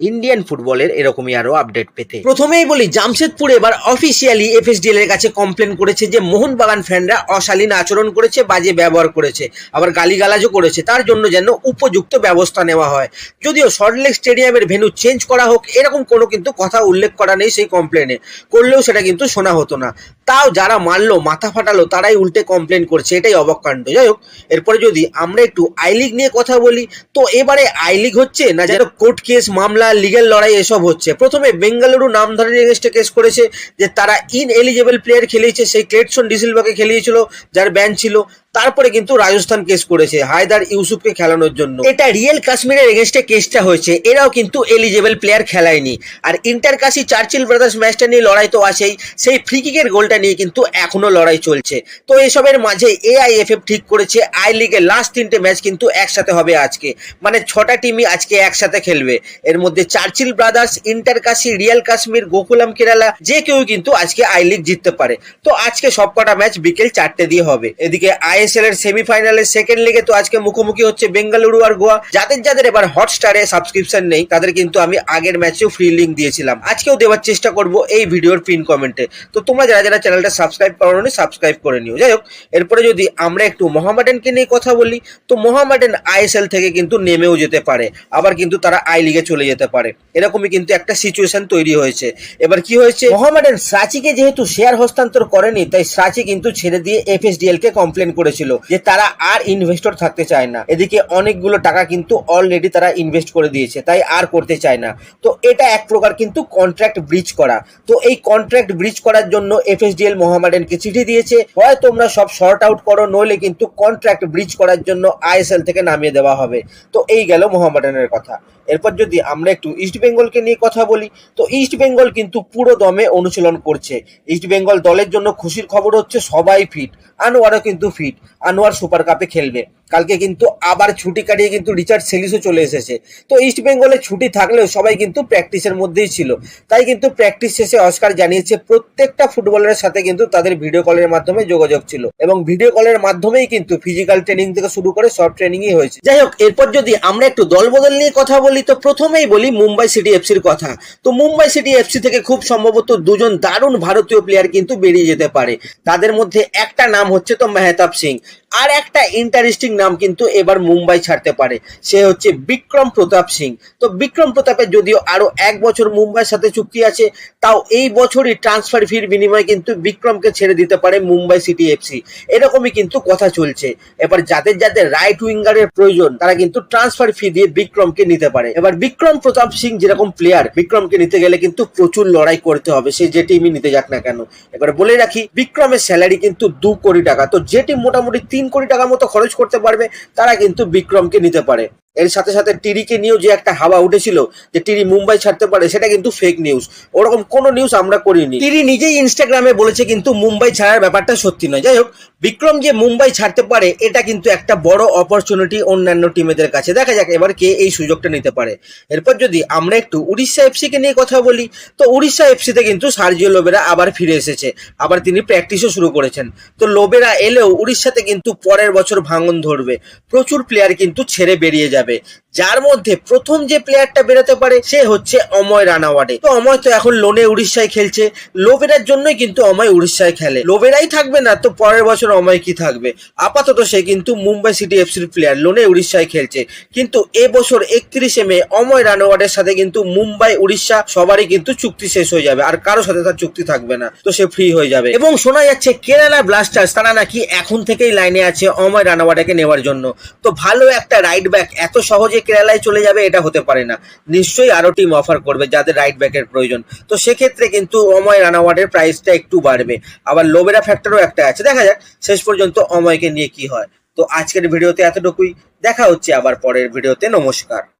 Indian ফুটবলের এরকমই আরও আপডেট পেতে। প্রথমেই বলি, জামশেদপুর এবার অফিসিয়ালি এফএসডিএল এর কাছে কমপ্লেন করেছে যে, মোহনবাগান ফ্যানরা অশালীন আচরণ করেছে, বাজে ব্যবহার করেছে, আবার গালিগালাজও করেছে, তার জন্য যেন উপযুক্ত ব্যবস্থা নেওয়া হয়। যদিও সল্টলেক স্টেডিয়ামের ভেন্যু চেঞ্জ করা হোক, এরকম কোনো কিন্তু কথা উল্লেখ করা নেই সেই কমপ্লেনে করলেও সেটা কিন্তু শোনা হতো না। তাও যারা মারলো, মাথা ফাটালো, তারাই উল্টে কমপ্লেন করছে, এটাই অবাক কাণ্ড যাই হোক, এরপরে যদি আমরা একটু আই লিগ নিয়ে কথা বলি, তো এবারে আই লিগ হচ্ছে না যেন কোর্ট কেস মামলা লিগেল লড়াই এসব হচ্ছে। প্রথমে বেঙ্গালুরু নামধারী এগেনস্টে কেস করেছে যে তারা ইন এলিজেবল প্লেয়ার খেলিয়েছে, সেই ক্লেটসন ডিসিলভাকে খেলিয়েছিল, যার ব্যান ছিল। তারপরে কিন্তু রাজস্থান কেস করেছে, হায়দার ইউসুফকে খেলানোর জন্য। এটা রিয়েল কাশ্মীরের এগেনস্টে কেসটা হয়েছে, এরাও কিন্তু এলিজেবল প্লেয়ার খেলায়নি। আর ইন্টার কাশি চার্চিল ব্রাদার্স ম্যাচটা নিয়ে লড়াই তো আছেই, সেই ফ্রি কিকের গোলটা নিয়ে কিন্তু এখনও লড়াই চলছে। তো এসবের মাঝে এআইএফএফ ঠিক করেছে আই লিগের লাস্ট তিনটে ম্যাচ কিন্তু একসাথে হবে আজকে। মানে ছটা টিমই আজকে একসাথে খেলবে। এর মধ্যে Churchill Brothers, Inter Kashi, Real Kashmir, Gokulam Kerala, যে কেউ কিন্তু আজকে আই লিগ জিততে পারে। তো আজকে সবকটা ম্যাচ বিকেল চারটে দিয়ে হবে। এদিকে আইএসএল এর সেমিফাইনালের সেকেন্ড লিগে তো আজকে মুখোমুখি হচ্ছে বেঙ্গালুরু আর গোয়া। যাদের যাদের এবার হটস্টারে সাবস্ক্রিপশন নেই, তাদের কিন্তু আমি আগের ম্যাচেও ফ্রি লিঙ্ক দিয়েছিলাম। আজকেও দেওয়ার চেষ্টা করব এই ভিডিওর পিন কমেন্টে তো তোমরা যারা যারা চ্যানেলটা সাবস্ক্রাইব করোনি সাবস্ক্রাইব করে নিও। যাই হোক, এরপরে যদি আমরা একটু মোহামেডানকে নিয়ে কথা বলি, তো মোহামেডান আইএসএল থেকে কিন্তু নেমেও যেতে পারে। আবার কিন্তু তারা আই লিগে চলে যেতে পারে। এরকমই কিন্তু একটা সিচুয়েশন তৈরি হয়েছে। এবার কি হয়েছে? মোহামেডান সাচিকে যেহেতু শেয়ার হস্তান্তর করেনি, তাই সাচি কিন্তু ছেড়ে দিয়ে এফএসডিএল কে কমপ্লেন করেছিল যে তারা আর ইনভেস্টর থাকতে চায় না। এদিকে অনেকগুলো টাকা কিন্তু অলরেডি তারা ইনভেস্ট করে দিয়েছে, তাই আর করতে চায় না। তো এটা এক প্রকার কিন্তু কন্ট্রাক্ট ব্রিজ করা। তো এই কন্ট্রাক্ট ব্রিজ করার জন্য এফএসডিএল মোহামেডানকে চিঠি দিয়েছে। হয় তোমরা সব শর্ট আউট করো, নইলে কিন্তু কন্ট্রাক্ট ব্রিজ করার জন্য আইএসএল থেকে নামিয়ে দেওয়া হবে। তো এই গেল মোহামেডানের কথা। এরপর যদি আমরা একটু ইস্ট বেঙ্গলকে নিয়ে কথা বলি। তো ইস্ট বেঙ্গল কিন্তু পুরো দমে অনুশীলন করছে। ইস্ট বেঙ্গল দলের জন্য খুশির খবর হচ্ছে সবাই ফিট আনোয়ারও কিন্তু ফিট আনোয়ার সুপার কাপে খেলবে। কালকে কিন্তু আবার ছুটি কাটিয়ে কিন্তু রিচার্ড সেলিসও চলে এসেছে। তো ইস্ট বেঙ্গলে ছুটি থাকলেও সবাই কিন্তু প্র্যাকটিসের মধ্যেই ছিল। তাই কিন্তু প্র্যাকটিস শেষে অস্কার জানিয়েছে, প্রত্যেকটা ফুটবলারের সাথে কিন্তু তাদের ভিডিও কলের মাধ্যমে যোগাযোগ ছিল। এবং ভিডিও কলের মাধ্যমেই কিন্তু ফিজিক্যাল ট্রেনিং থেকে শুরু করে সব ট্রেনিংই হয়েছে। যাই হোক, এরপর যদি আমরা একটু দল বদল নিয়ে কথা বলি, তো প্রথমেই বলি মুম্বাই সিটি এফসির কথা। তো মুম্বাই সিটি এফসি থেকে খুব সম্ভবত দুজন দারুণ ভারতীয় প্লেয়ার কিন্তু বেরিয়ে যেতে পারে। তাদের মধ্যে একটা নাম হচ্ছে তো মেহতাব সিং। আর একটা ইন্টারেস্টিং নাম কিন্তু এবার মুম্বাই ছাড়তে পারে। সে হচ্ছে বিক্রম প্রতাপ সিং। তো বিক্রম প্রতাপের যদিও আরও এক বছর মুম্বাইয়ের সাথে চুক্তি আছে, তাও এই বছরই ট্রান্সফার ফির বিনিময়ে কিন্তু বিক্রমকে ছেড়ে দিতে পারে মুম্বাই সিটি এফসি এরকমই কিন্তু কথা চলছে। এবার যাদের যাদের রাইট উইঙ্গারের প্রয়োজন, তারা কিন্তু ট্রান্সফার ফি দিয়ে বিক্রমকে নিতে পারে। এবার বিক্রম প্রতাপ সিং যেরকম প্লেয়ার বিক্রমকে নিতে গেলে কিন্তু প্রচুর লড়াই করতে হবে, সে যে টিমই নিতে যাক না কেন। এবার বলে রাখি, বিক্রমের স্যালারি কিন্তু দু কোটি টাকা। তো যে টিম মোটামুটি তিন কোটি টাকার মতো খরচ করতে পারবে তারা কিন্তু বিক্রমকে নিতে পারে। এর সাথে সাথে টিরিকে নিয়েও যে একটা হাওয়া উঠেছিল যে টিরি মুম্বাই ছাড়তে পারে, সেটা কিন্তু ফেক নিউজ ওরকম কোনো নিউজ আমরা করিনি। টিরি নিজেই ইনস্টাগ্রামে বলেছে কিন্তু মুম্বাই ছাড়ার ব্যাপারটা সত্যি নয়। যাই হোক, বিক্রম যে মুম্বাই ছাড়তে পারে, এটা কিন্তু একটা বড় অপরচুনিটি অন্যান্য টিমেদের কাছে। দেখা যাক এবার কে এই সুযোগটা নিতে পারে। এরপর যদি আমরা একটু উড়িষ্যা এফসিকে নিয়ে কথা বলি, তো উড়িষ্যা এফসিতে কিন্তু সার্জিও লোবেরা আবার ফিরে এসেছে। আবার তিনি প্র্যাকটিসও শুরু করেছেন। তো লোবেরা এলেও উড়িষ্যাতে কিন্তু পরের বছর ভাঙন ধরবে। প্রচুর প্লেয়ার কিন্তু ছেড়ে বেরিয়ে যাবে। যার মধ্যে প্রথম যে প্লেয়ারটা বেরোতে পারে, সে হচ্ছে অময় রানাওয়াডে তো অময় তো এখন লোনে উড়িষ্যায় খেলছে। লোবেরার জন্যই কিন্তু অময় উড়িষ্যায় খেলে। লোবেরাই থাকবে না, তো পরের বছর অময় কি থাকবে? আপাতত সে কিন্তু মুম্বাই সিটি এফসির প্লেয়ার লোনে উড়িষ্যায় খেলছে। কিন্তু এবছর একত্রিশে মে, অময় রানাওয়াডের সাথে কিন্তু মুম্বাই উড়িষ্যা সবারই কিন্তু চুক্তি শেষ হয়ে যাবে, আর কারোর সাথে তার চুক্তি থাকবে না, তো সে ফ্রি হয়ে যাবে। এবং শোনা যাচ্ছে কেরালা ব্লাস্টার্স তারা নাকি এখন থেকেই লাইনে আছে অময় রানাওয়াডাকে নেওয়ার জন্য। তো ভালো একটা রাইট ব্যাক এত সহজে কেরালায় চলে যাবে, এটা হতে পারে না। নিশ্চয়ই আরও টিম অফার করবে যাদের রাইট ব্যাকের প্রয়োজন। তো সেক্ষেত্রে কিন্তু অময় রানাওয়াটের প্রাইসটা একটু বাড়বে। আবার লোবেরা ফ্যাক্টরও একটা আছে। দেখা যাক, শেষ পর্যন্ত অময়কে নিয়ে কি হয়। তো আজকের ভিডিওতে এতটুকুই। দেখা হচ্ছে আবার পরের ভিডিওতে। নমস্কার।